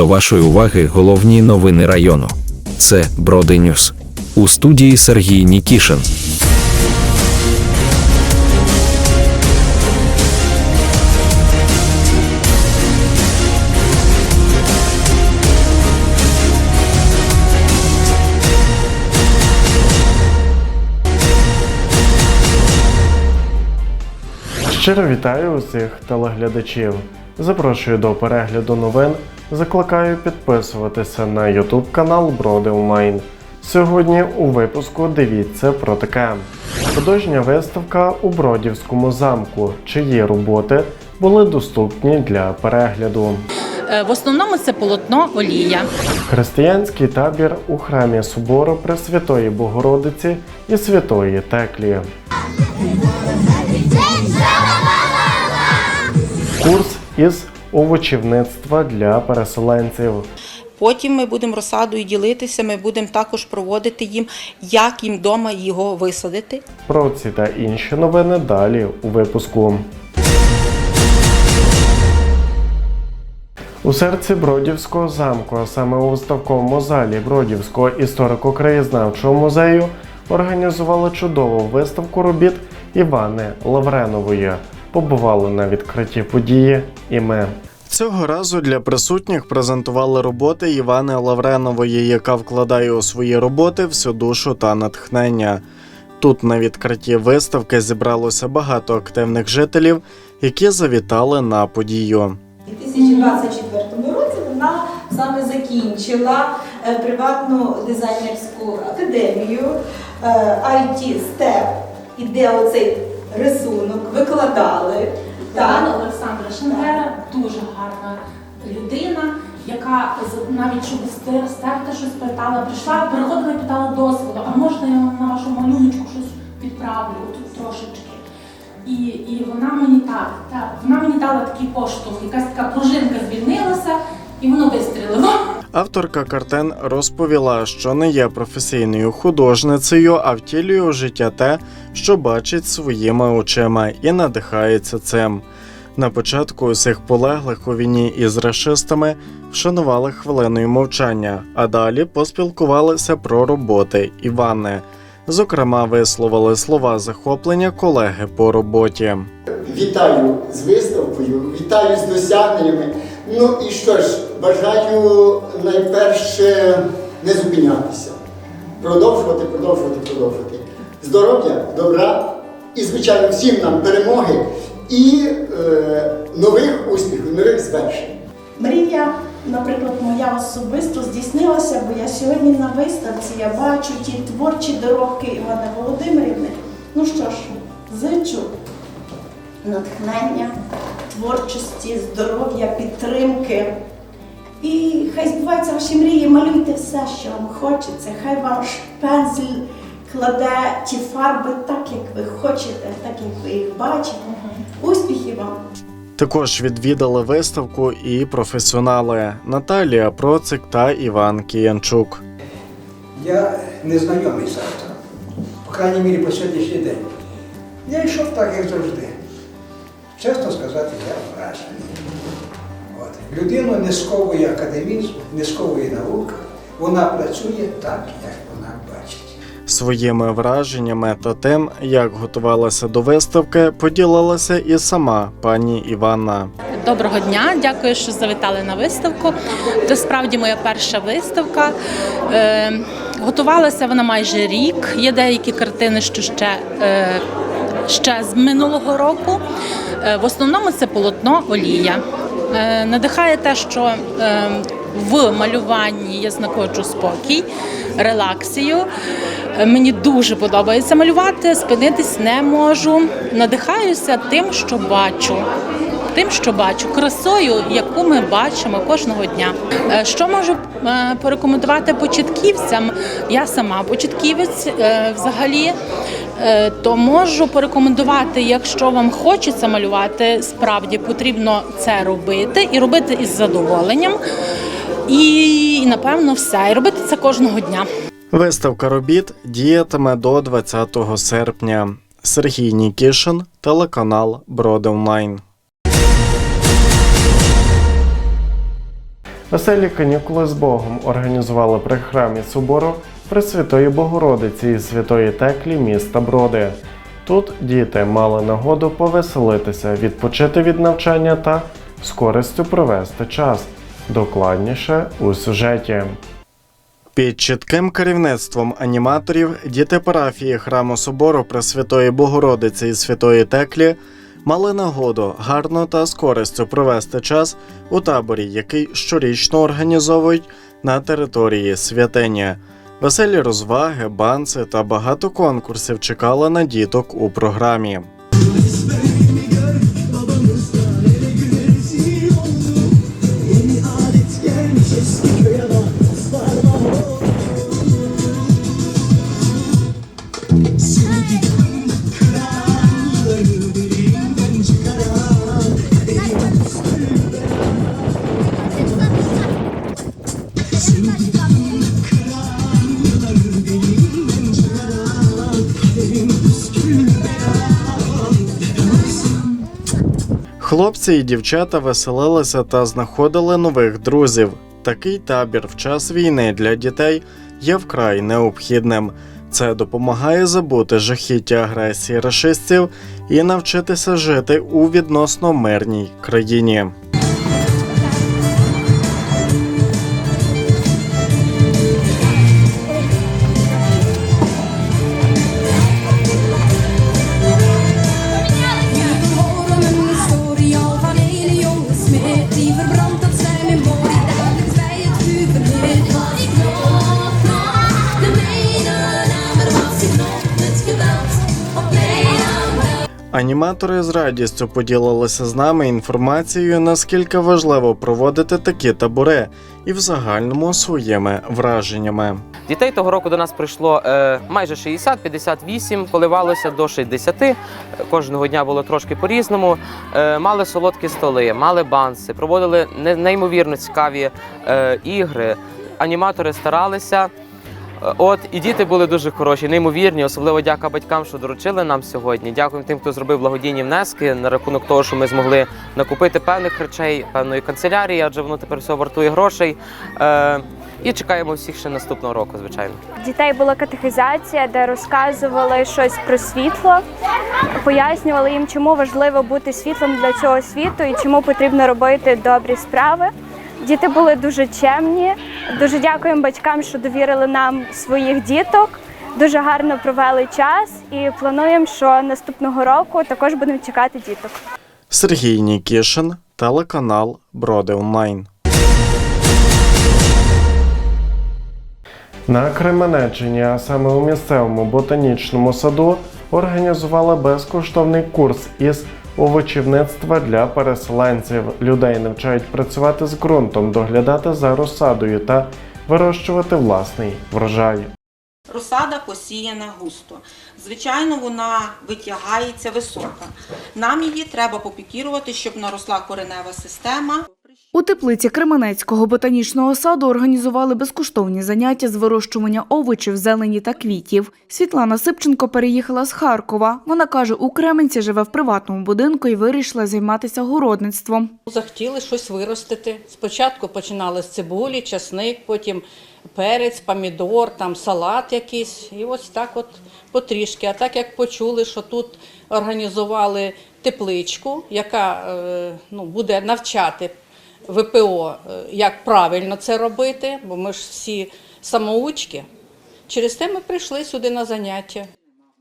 До вашої уваги головні новини району. Це Броди. У студії Сергій Нікішин. Щиро вітаю усіх телеглядачів. Запрошую до перегляду новин. Закликаю підписуватися на YouTube канал Броди Онлайн. Сьогодні у випуску дивіться про таке: художня виставка у Бродівському замку, чиї роботи були доступні для перегляду. Е, В основному це полотно олія. Християнський табір у храмі собору Пресвятої Богородиці і Святої Теклі. Курс із овочівництва для переселенців. Потім ми будемо розсадою ділитися. Ми будемо також проводити їм, як їм вдома його висадити. Про ці та інші новини далі у випуску. У серці Бродівського замку, а саме у виставковому залі Бродівського історико-краєзнавчого музею, організували чудову виставку робіт Івани Лавренової. Побували на відкритті події і ми. Цього разу для присутніх презентували роботи Івани Лавренової, яка вкладає у свої роботи всю душу та натхнення. Тут на відкритті виставки зібралося багато активних жителів, які завітали на подію. У 2024 році вона саме закінчила е, приватну дизайнерську академію IT STEP, і де оцей рисунок викладали. Пані Олександра Шенгера дуже гарна людина, яка навіть щоб стерти щось питала, прийшла, приходила і питала дозволу, а можна я на вашу малюночку щось підправлю тут трошечки. І, і вона мені так, так, вона мені дала такий поштовх, якась така пружинка звільнилася, і воно вистрілило. Авторка картин розповіла, що не є професійною художницею, а втілює у життя те, що бачить своїми очима, і надихається цим. На початку усіх полеглих у війні із рашистами вшанували хвилиною мовчання, а далі поспілкувалися про роботи Івани. Зокрема, висловили слова захоплення колеги по роботі. Вітаю з виставкою, вітаю з досягненнями. Ну і що ж, бажаю найперше не зупинятися, продовжувати, продовжувати, продовжувати. Здоров'я, добра і, звичайно, всім нам перемоги і е, нових успіхів, нових звершень. Мрія, наприклад, моя особисто здійснилася, бо я сьогодні на виставці я бачу ті творчі доробки Івани Володимирівни. Ну що ж, зичу натхнення, творчості, здоров'я, підтримки. І хай збуваються ваші мрії, малюйте все, що вам хочеться. Хай ваш пензель кладе ті фарби так, як ви хочете, так як ви їх бачите. Успіхів вам! Також відвідали виставку і професіонали Наталія Процик та Іван Кіянчук. Я не знайомий з автором, по крайній мірі по сьогоднішній день. Я йшов так, як завжди. Чесно сказати, я вражений. От. Людину не сковує академізм, не сковує наука. Вона працює так, як вона бачить. Своїми враженнями та тим, як готувалася до виставки, поділилася і сама пані Івана. Доброго дня, дякую, що завітали на виставку. Це справді моя перша виставка. Е, готувалася вона майже рік. Є деякі картини, що ще, е, ще з минулого року. Е, в основному це полотно олія. Е, надихає те, що е, в малюванні я знаходжу спокій, релаксію. Мені дуже подобається малювати, спинитись не можу. Надихаюся тим, що бачу. Тим, що бачу, красою, яку ми бачимо кожного дня. Е, Що можу е, порекомендувати початківцям? Я сама початківець е, взагалі, то можу порекомендувати, якщо вам хочеться малювати, справді потрібно це робити і робити із задоволенням. І напевно все. І робити це кожного дня. Виставка робіт діятиме до 20 серпня. Сергій Нікішин, телеканал Броди Веселі канікули з Богом організували при храмі собору Пресвятої Богородиці і Святої Теклі міста Броди. Тут діти мали нагоду повеселитися, відпочити від навчання та з користю провести час. Докладніше у сюжеті. Під чітким керівництвом аніматорів діти парафії храму собору Пресвятої Богородиці і Святої Теклі мали нагоду гарно та з користю провести час у таборі, який щорічно організовують на території святині. Веселі розваги, банси та багато конкурсів чекали на діток у програмі. Хлопці і дівчата веселилися та знаходили нових друзів. Такий табір в час війни для дітей є вкрай необхідним. Це допомагає забути жахіття агресії рашистів і навчитися жити у відносно мирній країні. Аніматори з радістю поділилися з нами інформацією, наскільки важливо проводити такі табори, і в загальному своїми враженнями. Дітей того року до нас прийшло е, майже 60, 58, коливалося до 60. Е, Кожного дня було трошки по-різному. Е, мали солодкі столи, мали банси, проводили неймовірно цікаві е, ігри. Аніматори старалися. Е, От і діти були дуже хороші, неймовірні. Особливо дяка батькам, що доручили нам сьогодні. Дякуємо тим, хто зробив благодійні внески на рахунок того, що ми змогли накупити певних речей, певної канцелярії, адже воно тепер все вартує грошей. Е, і чекаємо всіх ще наступного року, звичайно. дітей була катехізація, де розказували щось про світло, пояснювали їм, чому важливо бути світлом для цього світу і чому потрібно робити добрі справи. Діти були дуже чемні. Дуже дякуємо батькам, що довірили нам своїх діток. Дуже гарно провели час і плануємо, що наступного року також будемо чекати діток. Сергій Нікішин, телеканал Броди Онлайн. На Кременеччині, а саме у місцевому ботанічному саду, організували безкоштовний курс із овочівництва для переселенців. Людей навчають працювати з ґрунтом, доглядати за розсадою та вирощувати власний врожай. Розсада посіяна густо. Звичайно, вона витягається висока. Нам її треба попікірувати, щоб наросла коренева система. У теплиці Кременецького ботанічного саду організували безкоштовні заняття з вирощування овочів, зелені та квітів. Світлана Сипченко переїхала з Харкова. Вона каже, у Кременці живе в приватному будинку і вирішила займатися городництвом. Захотіли щось виростити. Спочатку починали з цибулі, часник, потім перець, помідор, там салат якийсь. І ось так от потрішки. А так як почули, що тут організували тепличку, яка е, ну, буде навчати ВПО, е, як правильно це робити, бо ми ж всі самоучки. Через те ми прийшли сюди на заняття.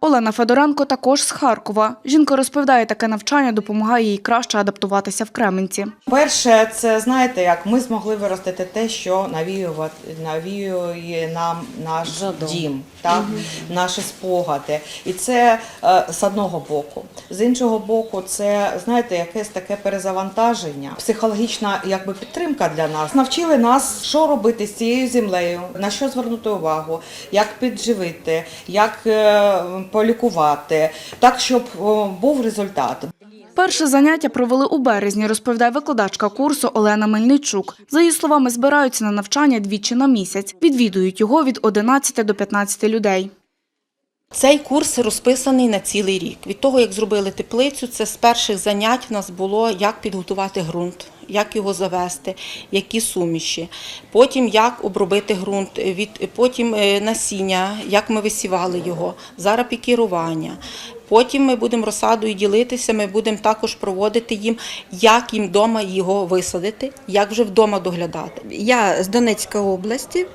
Олена Федоренко також з Харкова. Жінка розповідає, таке навчання допомагає їй краще адаптуватися в Кременці. Перше, це знаєте, як ми змогли виростити те, що навіювати навіює нам наш дім, так наші спогади. І це е, з одного боку. З іншого боку, це знаєте, якесь таке перезавантаження, психологічна якби підтримка для нас. Навчили нас, що робити з цією землею, на що звернути увагу, як підживити, як е, полікувати, так щоб був результат. Перше заняття провели у березні, розповідає викладачка курсу Олена Мельничук. За її словами, збираються на навчання двічі на місяць. Відвідують його від 11 до 15 людей. Цей курс розписаний на цілий рік. Від того, як зробили теплицю, це з перших занять в нас було, як підготувати ґрунт, як його завести, які суміші. Потім як обробити ґрунт, потім е, насіння, як ми висівали його, зараз пікірування. Потім ми будемо розсадою ділитися, ми будемо також проводити їм, як їм вдома його висадити, як вже вдома доглядати. Я з Донецької області,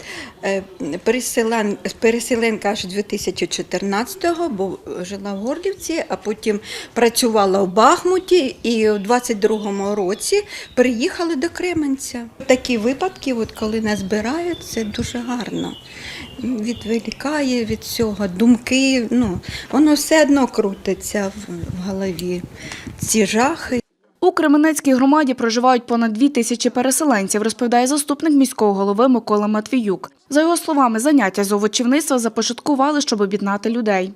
е, переселен, переселенка аж 2014-го, бо жила в Горлівці, а потім працювала в Бахмуті і у 22-му році приїхали до Кременця. Такі випадки, от коли нас збирають, це дуже гарно. Відволікає від цього думки, ну, воно все одно крутиться в в голові. Ці жахи. У Кременецькій громаді проживають понад дві тисячі переселенців, розповідає заступник міського голови Микола Матвіюк. За його словами, заняття з овочівництва започаткували, щоб об'єднати людей.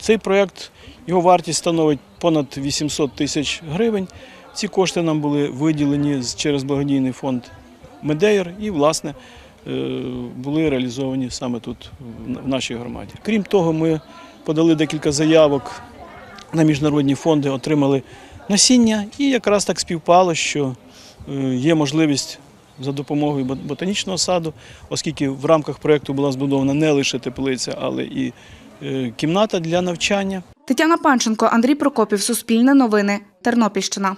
Цей проєкт, його вартість становить понад 800 тисяч гривень. Ці кошти нам були виділені з- через благодійний фонд Медеєр і, власне, були реалізовані саме тут, в нашій громаді. Крім того, ми подали декілька заявок на міжнародні фонди, отримали насіння, і якраз так співпало, що е, є можливість за допомогою ботанічного саду, оскільки в рамках проєкту була збудована не лише теплиця, але і е, кімната для навчання. Тетяна Панченко, Андрій Прокопів, Суспільне новини, Тернопільщина.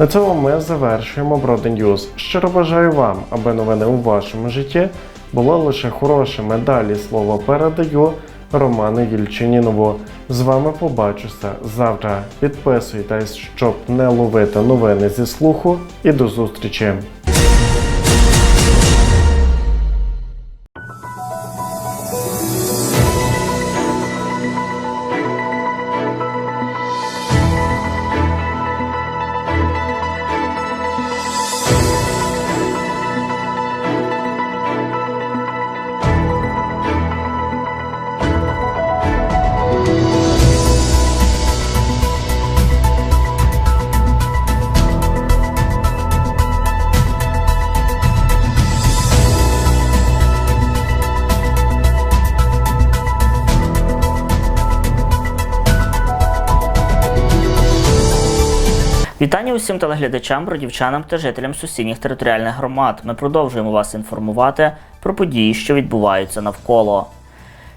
На цьому ми завершуємо Broad News. Щиро бажаю вам, аби новини у вашому житті були лише хорошими. Далі слово передаю Роману Єльчинінову. З вами побачуся завтра. Підписуйтесь, щоб не ловити новини зі слуху. І до зустрічі! Вітання усім телеглядачам, бродівчанам та жителям сусідніх територіальних громад. Ми продовжуємо вас інформувати про події, що відбуваються навколо.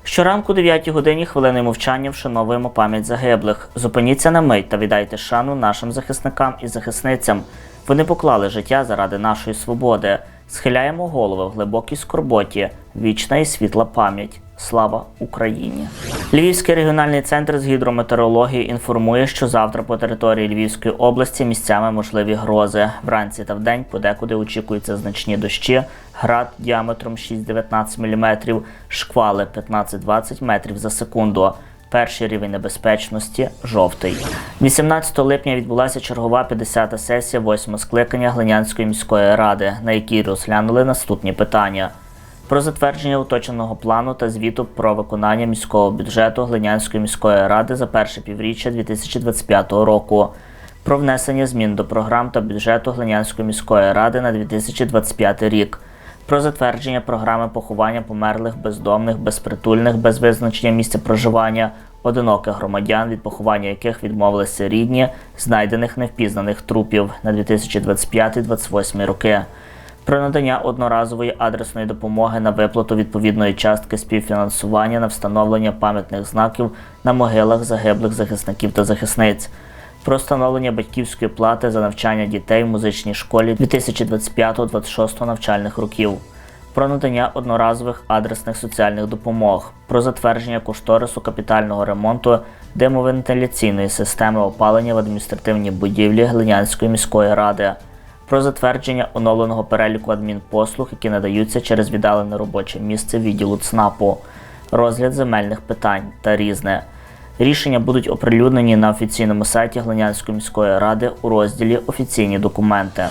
Щоранку о 9 годині хвилиною мовчання вшановуємо пам'ять загиблих. Зупиніться на мить та віддайте шану нашим захисникам і захисницям. Вони поклали життя заради нашої свободи. Схиляємо голови в глибокій скорботі. Вічна і світла пам'ять. Слава Україні! Львівський регіональний центр з гідрометеорології інформує, що завтра по території Львівської області місцями можливі грози. Вранці та вдень подекуди очікуються значні дощі, град діаметром 6-19 мм, шквали 15-20 метрів за секунду. Перший рівень небезпечності жовтий. 18 липня відбулася чергова 50-та сесія 8 скликання Глинянської міської ради, на якій розглянули наступні питання. Про затвердження уточненого плану та звіту про виконання міського бюджету Глинянської міської ради за перше півріччя 2025 року. Про внесення змін до програм та бюджету Глинянської міської ради на 2025 рік. Про затвердження програми поховання померлих, бездомних, безпритульних, без визначення місця проживання, одиноких громадян, від поховання яких відмовилися рідні, знайдених невпізнаних трупів на 2025-2028 роки про надання одноразової адресної допомоги на виплату відповідної частки співфінансування на встановлення пам'ятних знаків на могилах загиблих захисників та захисниць, про встановлення батьківської плати за навчання дітей в музичній школі 2025-2026 навчальних років. Про надання одноразових адресних соціальних допомог, про затвердження кошторису капітального ремонту димовентиляційної системи опалення в адміністративній будівлі Глинянської міської ради, про затвердження оновленого переліку адмінпослуг, які надаються через віддалене робоче місце відділу ЦНАПу, розгляд земельних питань та різне. Рішення будуть оприлюднені на офіційному сайті Глинянської міської ради у розділі Офіційні документи.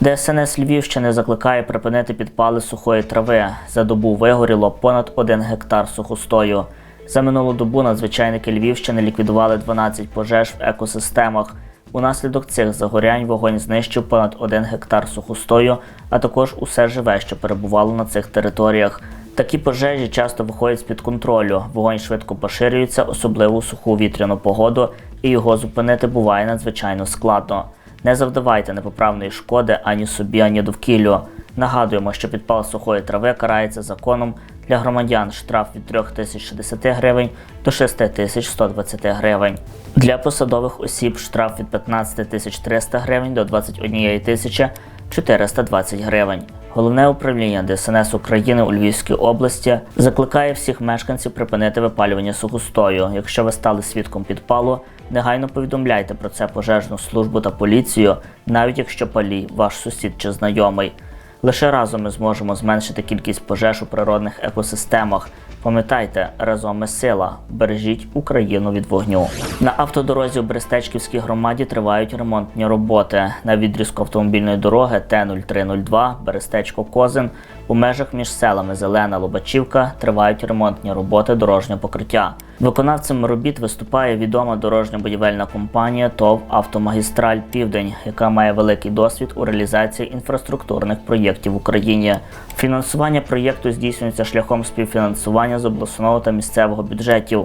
ДСНС Львівщини закликає припинити підпали сухої трави. За добу вигоріло понад 1 гектар сухостою. За минулу добу надзвичайники Львівщини ліквідували 12 пожеж в екосистемах. Унаслідок цих загорянь вогонь знищив понад один гектар сухостою, а також усе живе, що перебувало на цих територіях. Такі пожежі часто виходять з-під контролю. Вогонь швидко поширюється, особливо у суху вітряну погоду, і його зупинити буває надзвичайно складно. Не завдавайте непоправної шкоди ані собі, ані довкіллю. Нагадуємо, що підпал сухої трави карається законом для громадян штраф від 3060 гривень до 6120 гривень. Для посадових осіб штраф від 15300 гривень до 21 тисячі 420 гривень. Головне управління ДСНС України у Львівській області закликає всіх мешканців припинити випалювання сухостою. Якщо ви стали свідком підпалу, негайно повідомляйте про це пожежну службу та поліцію, навіть якщо палій ваш сусід чи знайомий. Лише разом ми зможемо зменшити кількість пожеж у природних екосистемах. Пам'ятайте, разом ми сила. Бережіть Україну від вогню. На автодорозі у Брестечківській громаді тривають ремонтні роботи. На відрізку автомобільної дороги Т-0302 Берестечко Козин у межах між селами Зелена Лобачівка тривають ремонтні роботи дорожнього покриття. Виконавцем робіт виступає відома дорожньо-будівельна компанія ТОВ Автомагістраль Південь, яка має великий досвід у реалізації інфраструктурних проєктів в Україні. Фінансування проєкту здійснюється шляхом співфінансування з обласного та місцевого бюджетів.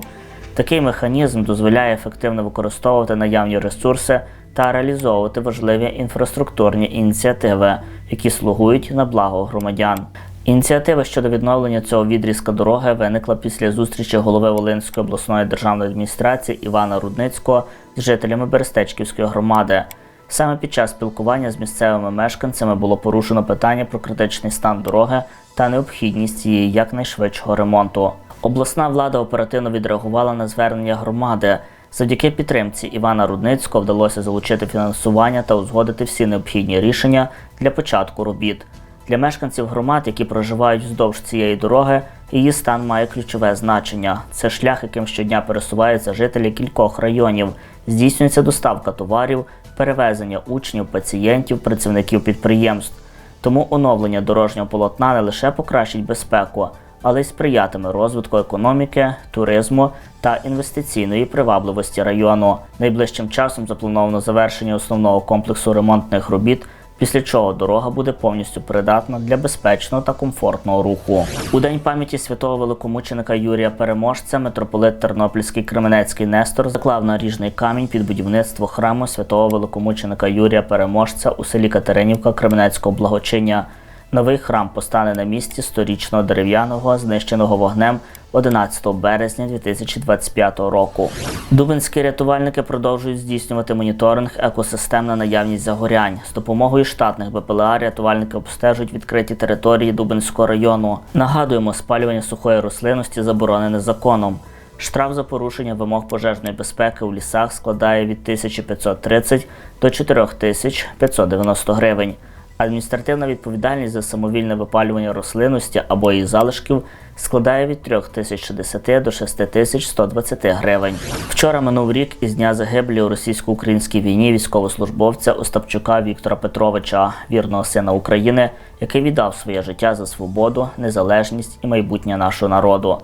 Такий механізм дозволяє ефективно використовувати наявні ресурси та реалізовувати важливі інфраструктурні ініціативи, які слугують на благо громадян. Ініціатива щодо відновлення цього відрізка дороги виникла після зустрічі голови Волинської обласної державної адміністрації Івана Рудницького з жителями Берестечківської громади. Саме під час спілкування з місцевими мешканцями було порушено питання про критичний стан дороги та необхідність її якнайшвидшого ремонту. Обласна влада оперативно відреагувала на звернення громади. Завдяки підтримці Івана Рудницького вдалося залучити фінансування та узгодити всі необхідні рішення для початку робіт. Для мешканців громад, які проживають вздовж цієї дороги, її стан має ключове значення. Це шлях, яким щодня пересуваються жителі кількох районів. Здійснюється доставка товарів, перевезення учнів, пацієнтів, працівників підприємств. Тому оновлення дорожнього полотна не лише покращить безпеку, але й сприятиме розвитку економіки, туризму та інвестиційної привабливості району. Найближчим часом заплановано завершення основного комплексу ремонтних робіт. Після чого дорога буде повністю придатна для безпечного та комфортного руху. У день пам'яті святого великомученика Юрія Переможця митрополит Тернопільський Кременецький Нестор заклав наріжний камінь під будівництво храму святого великомученика Юрія Переможця у селі Катеринівка Кременецького благочиння. Новий храм постане на місці сторічного дерев'яного, знищеного вогнем 11 березня 2025 року. Дубинські рятувальники продовжують здійснювати моніторинг екосистем на наявність загорянь. З допомогою штатних БПЛА рятувальники обстежують відкриті території Дубинського району. Нагадуємо, спалювання сухої рослинності заборонене законом. Штраф за порушення вимог пожежної безпеки у лісах складає від 1530 до 4590 гривень. Адміністративна відповідальність за самовільне випалювання рослинності або її залишків складає від 3060 до 6120 гривень. Вчора минув рік із дня загиблі у російсько-українській війні військовослужбовця Остапчука Віктора Петровича, вірного сина України, який віддав своє життя за свободу, незалежність і майбутнє нашого народу.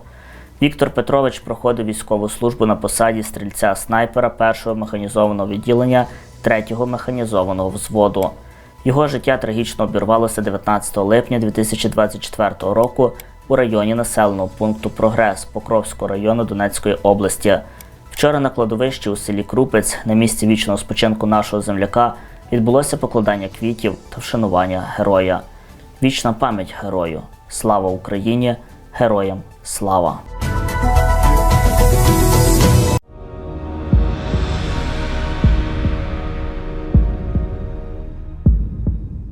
Віктор Петрович проходив військову службу на посаді стрільця снайпера 1-го механізованого відділення 3-го механізованого взводу. Його життя трагічно обірвалося 19 липня 2024 року у районі населеного пункту Прогрес Покровського району Донецької області. Вчора на кладовищі у селі Крупець, на місці вічного спочинку нашого земляка, відбулося покладання квітів та вшанування героя. Вічна пам'ять герою. Слава Україні! Героям слава!